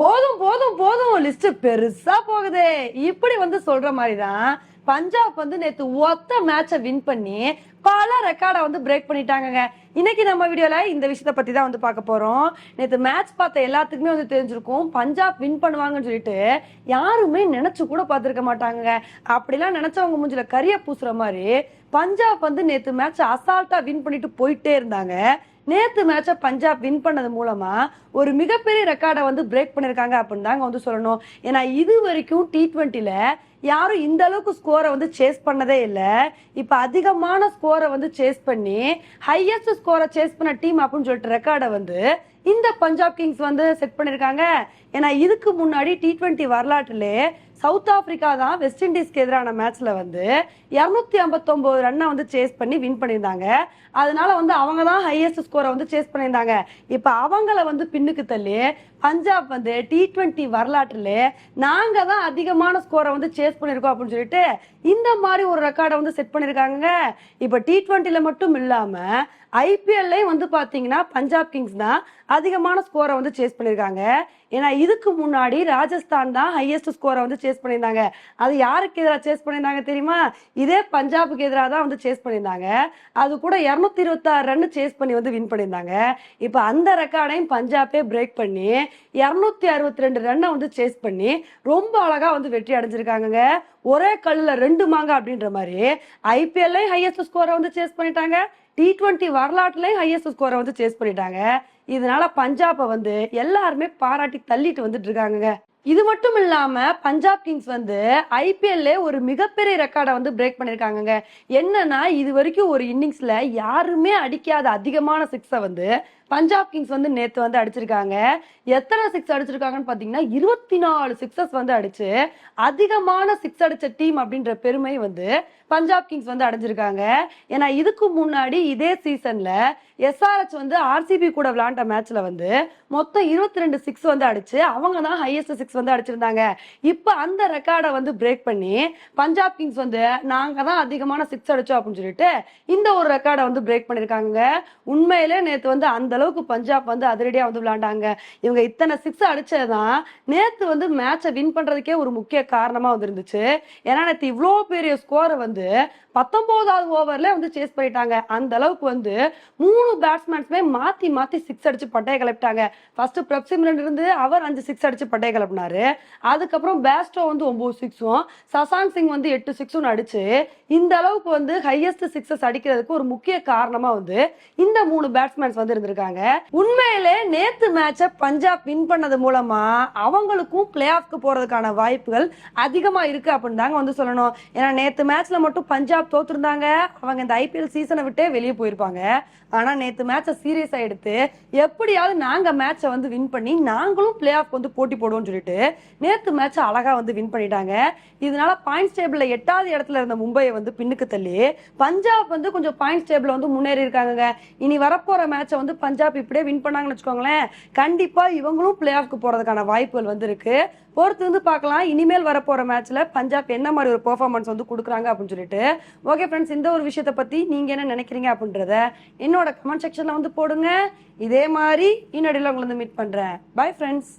போதும் போதும் போதும். லிஸ்ட் பெருசா போகுதே. இப்படி வந்து சொல்ற மாதிரி தான் பஞ்சாப் வந்து நேத்து ஒத்த மேட்சை வின் பண்ணி பல ரெக்கார்டை வந்து பிரேக் பண்ணிட்டாங்க இன்னைக்கு நம்ம வீடியோல இந்த விஷயத்த பத்தி தான் வந்து பார்க்க போறோம். நேற்று மேட்ச் பார்த்த எல்லாத்துக்குமே வந்து தெரிஞ்சிருக்கும். பஞ்சாப் வின் பண்ணுவாங்கன்னு சொல்லிட்டு யாருமே நினைச்சு கூட பார்த்துருக்க மாட்டாங்க அப்படிலாம் நினைச்சவங்க மூஞ்சில கரிய பூசுற மாதிரி பஞ்சாப் வந்து நேத்து மேட்ச் அசால்ட்டா வின் பண்ணிட்டு போயிட்டே இருந்தாங்க. நேத்து மேட்சை பஞ்சாப் வின் பண்ணது மூலமா ஒரு மிகப்பெரிய ரெக்கார்டை வந்து பிரேக் பண்ணிருக்காங்க அப்படின்னு தாங்க வந்து சொல்லணும். ஏன்னா இது வரைக்கும் டி ட்வெண்ட்டில யாரும் இந்த அளவுக்கு ஸ்கோரை வந்து சேஸ் பண்ணதே இல்லை. இப்போ அதிகமான ஸ்கோரை வந்து சேஸ் பண்ணி ஹையஸ்ட் ஸ்கோரை சேஸ் பண்ண டீம் அப்படின்னு சொல்லிட்டு ரெக்கார்டை வந்து இந்த பஞ்சாப் கிங்ஸ் வந்து செட் பண்ணியிருக்காங்க ஏன்னா இதுக்கு முன்னாடி டி ட்வெண்ட்டி வரலாற்றுலேயே சவுத் ஆப்பிரிக்கா தான் வெஸ்ட் இண்டீஸ்க்கு எதிரான மேட்ச்ல வந்து இரநூத்தி ஐம்பத்தொன்பது ரன்னை வந்து சேஸ் பண்ணி வின் பண்ணியிருந்தாங்க. அதனால வந்து அவங்க தான் ஹையஸ்ட் ஸ்கோரை வந்து சேஸ் பண்ணியிருந்தாங்க. இப்போ அவங்கள வந்து பின்னுக்கு தள்ளி பஞ்சாப் வந்து டி ட்வெண்ட்டி வரலாற்றில் நாங்கள் தான் அதிகமான ஸ்கோரை வந்து சேஸ் பண்ணியிருக்கோம் அப்படின்னு சொல்லிட்டு இந்த மாதிரி ஒரு ரெக்கார்டை வந்து செட் பண்ணியிருக்காங்க இப்போ டி ட்வெண்ட்டியில் மட்டும் இல்லாமல் ஐபிஎல்லையும் வந்து பார்த்தீங்கன்னா பஞ்சாப் கிங்ஸ் தான் அதிகமான ஸ்கோரை வந்து சேஸ் பண்ணியிருக்காங்க. ஏன்னா இதுக்கு முன்னாடி ராஜஸ்தான் தான் ஹையஸ்ட் ஸ்கோரை வந்து சேஸ் பண்ணியிருந்தாங்க. அது யாருக்கு எதிராக சேஸ் பண்ணியிருந்தாங்க தெரியுமா? இதே பஞ்சாபுக்கு எதிராக தான் வந்து சேஸ் பண்ணியிருந்தாங்க. அது கூட இரநூத்தி இருபத்தாறு ரன் சேஸ் பண்ணி வந்து வின் பண்ணியிருந்தாங்க. இப்போ அந்த ரெக்கார்டையும் பஞ்சாபே பிரேக் பண்ணி இரநூத்தி அறுபத்தி ரெண்டு ரன்னை வந்து சேஸ் பண்ணி ரொம்ப அழகாக வந்து வெற்றி அடைஞ்சிருக்காங்கங்க. ஒரே கல்லில் ரெண்டு மாங்க அப்படின்ற மாதிரி ஐபிஎல்லையும் ஹையஸ்ட் ஸ்கோரை வந்து சேஸ் பண்ணிட்டாங்க. டி டுவெண்ட்டி வரலாற்றுலேயும் ஹையஸ்ட் ஸ்கோரை வந்து சேஸ் பண்ணிட்டாங்க. இதனால பஞ்சாபை வந்து எல்லாருமே பாராட்டி தள்ளிட்டு வந்துட்டு இருக்காங்க இது மட்டும் இல்லாம பஞ்சாப் கிங்ஸ் வந்து ஐபிஎல்ல ஒரு மிகப்பெரிய ரெக்கார்டை வந்து பிரேக் பண்ணிருக்காங்க என்னன்னா இது வரைக்கும் ஒரு இன்னிங்ஸ்ல யாருமே அடிக்காத அதிகமான சிக்ஸை வந்து பஞ்சாப் கிங்ஸ் வந்து நேத்து வந்து அடிச்சிருக்காங்க. எத்தனை சிக்ஸ் அடிச்சிருக்காங்கன்னு பாத்தீங்கன்னா இருபத்தி நாலு சிக்ஸஸ் வந்து அடிச்சு அதிகமான சிக்ஸ் அடிச்ச டீம் அப்படின்ற பெருமை வந்து பஞ்சாப் கிங்ஸ் வந்து அடைஞ்சிருக்காங்க. ஏன்னா இதுக்கு முன்னாடி இதே சீசன்ல எஸ்ஆர்ஹெச் வந்து ஆர்சிபி கூட விளையாண்ட மேட்ச்ல வந்து மொத்தம் இருபத்தி ரெண்டு சிக்ஸ் வந்து அடிச்சு அவங்க தான் ஹையஸ்ட் சிக்ஸ் வந்து அடிச்சிருந்தாங்க. இப்போ அந்த ரெக்கார்டை வந்து பிரேக் பண்ணி பஞ்சாப் கிங்ஸ் வந்து நாங்க தான் அதிகமான சிக்ஸ் அடிச்சோம் அப்படின்னு சொல்லிட்டு இந்த ஒரு ரெக்கார்டை வந்து பிரேக் பண்ணிருக்காங்க உண்மையிலே நேற்று வந்து அந்த அளவுக்கு பஞ்சாப் வந்து அதிரடியாக வந்து விளையாண்டாங்க. இவங்க இத்தனை சிக்ஸ் அடிச்சதுதான் நேற்று வந்து மேட்சை வின் பண்ணுறதுக்கே ஒரு முக்கிய காரணமாக வந்து இருந்துச்சு ஏன்னா நேற்று இவ்வளோ பெரிய ஸ்கோரை வந்து பத்தொன்பதாவது ஓவரில் வந்து சேஸ் பண்ணிட்டாங்க. அந்த அளவுக்கு வந்து மூணு பேட்ஸ்மேன்ஸுமே மாற்றி மாற்றி சிக்ஸ் அடிச்சு பட்டைய கிளப்பிட்டாங்க. ஃபர்ஸ்ட் பிரப்சிம்ரன் இருந்து அவர் அஞ்சு சிக்ஸ் அடிச்சு பட்டைய கிளப்பினாரு. அதுக்கப்புறம் பேஸ்டோ வந்து ஒம்பது சிக்ஸும் சசாந்த் சிங் வந்து எட்டு சிக்ஸும் அடிச்சு இந்த அளவுக்கு வந்து ஹையஸ்ட் சிக்ஸஸ் அடிக்கிறதுக்கு ஒரு முக்கிய காரணமாக வந்து இந்த மூணு பேட்ஸ்மேன்ஸ் வந்து இருந்திருக்காங்க. உண்மையிலே நேத்து மேட்சை பஞ்சாப் வின் பண்ணது மூலமா அவங்களுக்கும் பிளே ஆஃப்க்கு போறதுக்கான வாய்ப்புகள் அதிகமா இருக்கு அப்படின்னு தாங்க வந்து சொல்லணும். ஏன்னா நேத்து மேட்ச்ல மட்டும் பஞ்சாப் தோத்துருந்தாங்க. அவங்க இந்த ஐபிஎல் சீசனை விட்டே வெளியே போயிருப்பாங்க. ஆனா நேத்து மேட்சை சீரியஸா எடுத்து எப்படியாவது நாங்க மேட்சை வந்து வின் பண்ணி நாங்களும் பிளே ஆஃப் வந்து போட்டி போடுவோம்னு சொல்லிட்டு நேத்து மேட்சை அழகா வந்து வின் பண்ணிட்டாங்க. இதனால பாயிண்ட்ஸ் டேபிள்ல எட்டாவது இடத்துல இருந்த மும்பையை வந்து பின்னுக்கு தள்ளி பஞ்சாப் வந்து கொஞ்சம் பாயிண்ட்ஸ் டேபிள் வந்து முன்னேறி இருக்காங்க இனி வரப்போற மேட்சை வந்து பஞ்சாப் பஞ்சாப் இப்படியே வின் பண்ணாங்கன்னு வச்சுக்கோங்களேன் கண்டிப்பாக இவங்களும் பிளே ஆஃப்க்கு போகிறதுக்கான வாய்ப்புகள் வந்து இருக்குது பொறுத்து வந்து பார்க்கலாம். இனிமேல் வரப்போகிற மேட்ச்சில் பஞ்சாப் என்ன மாதிரி ஒரு பெர்ஃபார்மன்ஸ் வந்து கொடுக்குறாங்க அப்படின்னு சொல்லிட்டு. ஓகே ஃப்ரெண்ட்ஸ் இந்த ஒரு விஷயத்தை பற்றி நீங்கள் என்ன நினைக்கிறீங்க அப்படின்றத என்னோட கமெண்ட் செக்ஷனில் வந்து போடுங்க. இதே மாதிரி இன்னடியில் உங்களை வந்து மீட் பண்ணுறேன் பை ஃப்ரெண்ட்ஸ்